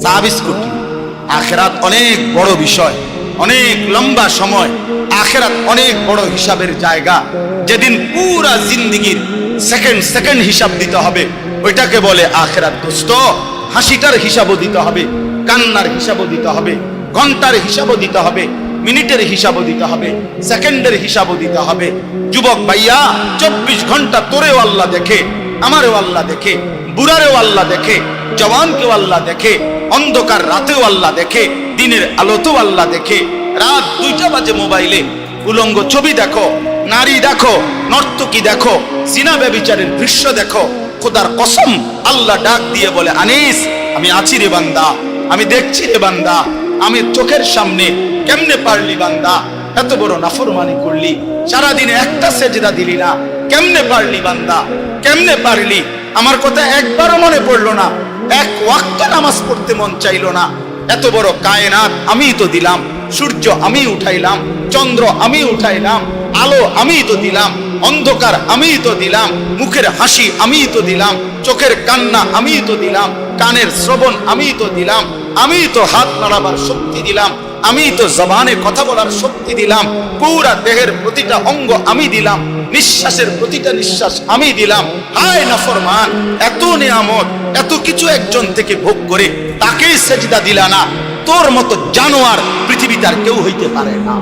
চা বিস্কুট আখেরাত অনেক বড় বিষয়, অনেক লম্বা সময়, আখেরাত অনেক বড় হিসাবের জায়গা। যেদিন পুরা জিন্দিগির সেকেন্ড সেকেন্ড হিসাব দিতে হবে, ওইটাকে বলে আখেরাত দোস্ত। হাসিটার হিসাবও দিতে হবে, কান্নার হিসাবও দিতে হবে, ঘণ্টার হিসাবও দিতে হবে, মিনিটের হিসাবও দিতে হবে, সেকেন্ডের হিসাবও দিতে হবে। যুবক ভাইয়া, চব্বিশ ঘণ্টা তোরেও আল্লাহ দেখে, আমারও আল্লাহ দেখে, বুড়ারেও আল্লাহ দেখে, জওয়ানকেও আল্লাহ দেখে অন্ধকার রাতেও আল্লাহ দেখে, দিনের আলোতেও আল্লাহ দেখে। রাত দুইটা বাজে মোবাইলে। উলঙ্গ ছবি দেখো, নারী দেখো, নর্তকী দেখো, সিনা ব্যবিচারের দৃশ্য দেখো। খোদার কসম, আল্লাহ ডাক দিয়ে বলে, আনিস, আমি আছি রে বান্দা, আমি দেখছি রে বান্দা, আমি চোখের সামনে কেমনে পারলি বান্দা? এত বড় নাফরমানি করলি, সারাদিনে একটা সেজদা দিলি না, কেমনে পারলি বান্দা? কেমনে পারলি? আমার কথা একবারও মনে পড়ল না। এক ওয়াক্ত নামাজ পড়তে মন চাইলো না। এত বড় কায়নাত আমি তো দিলাম, সূর্য আমি উঠাইলাম, চন্দ্র আমি উঠাইলাম, আলো আমি তো দিলাম, অন্ধকার আমি তো দিলাম, মুখের হাসি আমি তো দিলাম, চোখের কান্না আমি তো দিলাম, কানের শ্রবণ আমি তো দিলাম আমি তো হাত নাড়াবার শক্তি দিলাম আমি তো জবানে কথা বলার শক্তি দিলাম, পুরা দেহের প্রতিটা অঙ্গ আমি দিলাম নিঃশ্বাসের প্রতিটা নিঃশ্বাস আমি দিলাম। হায় নাফরমান, এত নিয়ামত, এত কিছু একজন থেকে ভোগ করে তাকেই সেজদা দিলা না। তোর মতো জানোয়ার পৃথিবীতে আর কেউ হইতে পারে না।